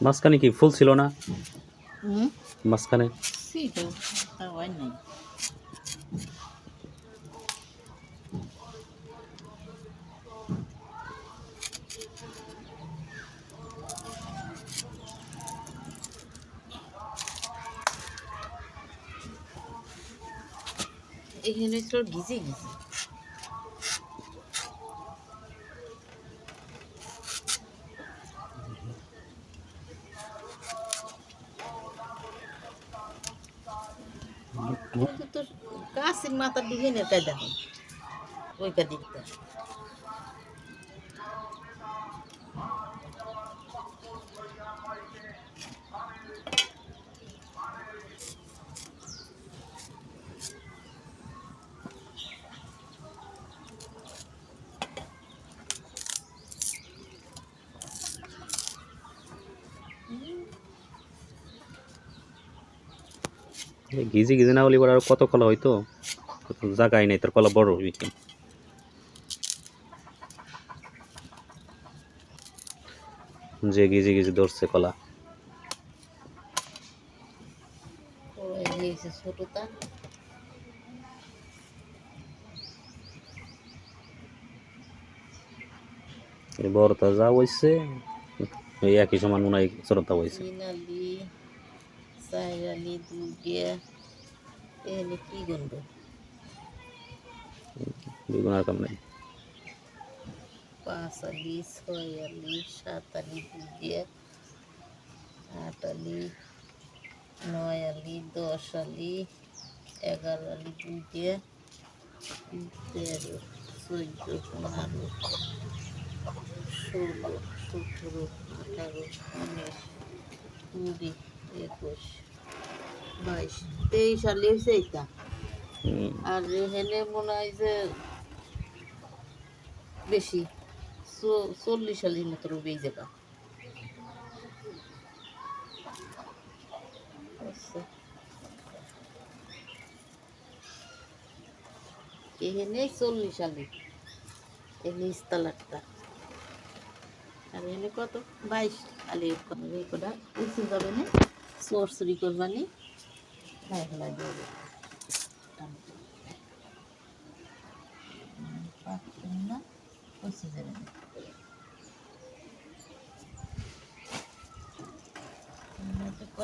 মাঝখানে কি ফুল ছিল না হুম মাঝখানে এখানে একটু গিজে গিজে গাছের মাথা দিকে নেতাই দেখো ওইটা দিকটা ঘিজি ঘিজি না হলে আর কত কলা হইতো? জায়গায় নেই, তোর কলা বড় হইবে যে গিজি গিজি ধরছে কলা। ছোটটা বড়টা যা হইছে, এই একই সমান মনে হয় ছোটটা হইছে। আলি আলি দুটিয়া এনে কি গন্ধ দুগুণ আর কাম নাই। পাঁচ আলি ছয় আলি সাত আলি দুটিয়া আট আলি নয় আলি দশ আলি এগারো আলি দুটিয়া তেরো চোদ্দ পনেরো ষোলো সতেরো আঠারো উনিশ কুড়ি একুশ বাইশ তেইশ সালে হয়েছে এইটা। আর এখানে মনে হয় যে বেশি চল্লিশ সালের মতো রবি এই জায়গা। এখানে চল্লিশ সালে এই নিচতলাটা আর এখানে কত? বাইশ। আলি উঁচু যাবে না? চোর চুরি করবানি। হ্যাঁ হ্যাঁ দেবে পাঁচ না পঁচিশ যাবে